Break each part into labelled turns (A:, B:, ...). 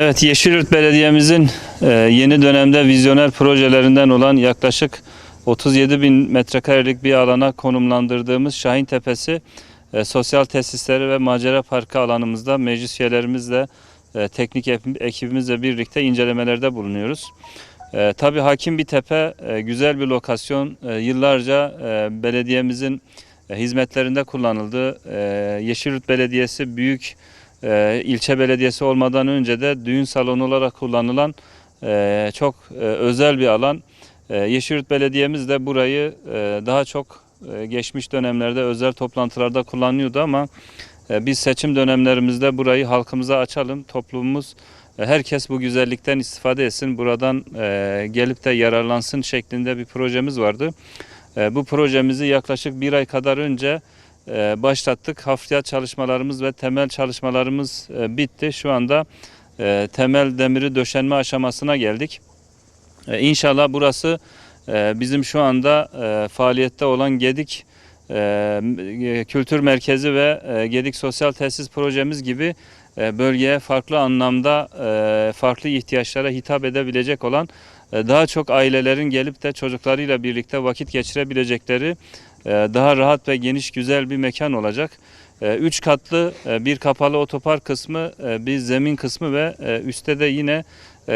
A: Evet Yeşilyurt Belediye'mizin e, yeni dönemde vizyoner projelerinden olan yaklaşık 37 bin metrekarelik bir alana konumlandırdığımız Şahin Tepesi e, sosyal tesisleri ve macera parkı alanımızda meclis üyelerimizle e, teknik ekibimizle birlikte incelemelerde bulunuyoruz. E, tabii hakim bir tepe, e, güzel bir lokasyon. E, yıllarca e, belediyemizin hizmetlerinde kullanıldı. E, Yeşilyurt Belediyesi büyük e, ilçe belediyesi olmadan önce de düğün salonu olarak kullanılan e, çok e, özel bir alan. E, Yeşilyurt Belediyemiz de burayı e, daha çok e, geçmiş dönemlerde özel toplantılarda kullanıyordu ama e, biz seçim dönemlerimizde burayı halkımıza açalım. Toplumumuz e, herkes bu güzellikten istifade etsin, buradan e, gelip de yararlansın şeklinde bir projemiz vardı. E, bu projemizi yaklaşık bir ay kadar önce e, başlattık. Hafriyat çalışmalarımız ve temel çalışmalarımız e, bitti. Şu anda e, temel demiri döşenme aşamasına geldik. İnşallah burası bizim şu anda faaliyette olan Gedik e, e, Kültür Merkezi ve e, Gedik Sosyal Tesis projemiz gibi e, bölgeye farklı anlamda farklı ihtiyaçlara hitap edebilecek olan daha çok ailelerin gelip de çocuklarıyla birlikte vakit geçirebilecekleri daha rahat ve geniş güzel bir mekan olacak. Üç katlı bir kapalı otopark kısmı, bir zemin kısmı ve üstte de yine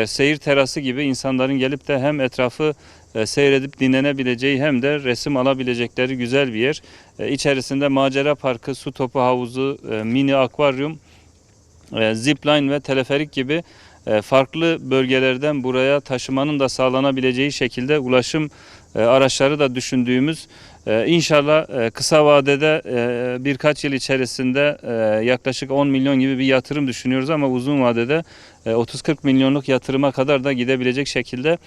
A: seyir terası gibi insanların gelip de hem etrafı e, seyredip dinlenebileceği hem de resim alabilecekleri güzel bir yer. E, İçerisinde macera parkı, su topu havuzu, e, mini akvaryum, e, zipline ve teleferik gibi e, farklı bölgelerden buraya taşımanın da sağlanabileceği şekilde ulaşım e, araçları da düşündüğümüz inşallah kısa vadede birkaç yıl içerisinde yaklaşık 10 milyon gibi bir yatırım düşünüyoruz ama uzun vadede e, 30-40 milyonluk yatırıma kadar da gidebilecek şekilde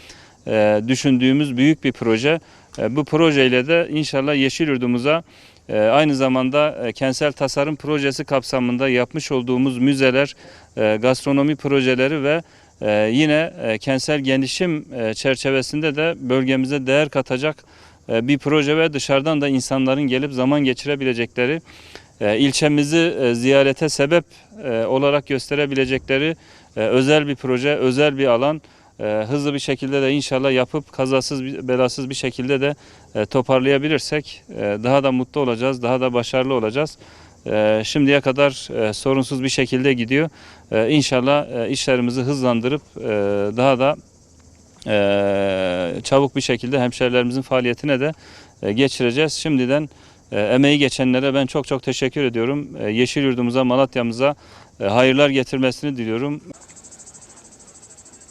A: düşündüğümüz büyük bir proje. E, bu projeyle de inşallah Yeşilyurt'umuza e, aynı zamanda e, kentsel tasarım projesi kapsamında yapmış olduğumuz müzeler, e, gastronomi projeleri ve e, yine e, kentsel gelişim e, çerçevesinde de bölgemize değer katacak e, bir proje ve dışarıdan da insanların gelip zaman geçirebilecekleri, e, ilçemizi e, ziyarete sebep e, olarak gösterebilecekleri e, özel bir proje, özel bir alan. E, hızlı bir şekilde de inşallah yapıp kazasız belasız bir şekilde de e, toparlayabilirsek e, daha da mutlu olacağız, daha da başarılı olacağız. E, şimdiye kadar sorunsuz bir şekilde gidiyor. İnşallah işlerimizi hızlandırıp daha da çabuk bir şekilde hemşerilerimizin faaliyetine de geçireceğiz. Şimdiden emeği geçenlere ben çok çok teşekkür ediyorum. Yeşil Yurdumuza, Malatya'mıza hayırlar getirmesini diliyorum.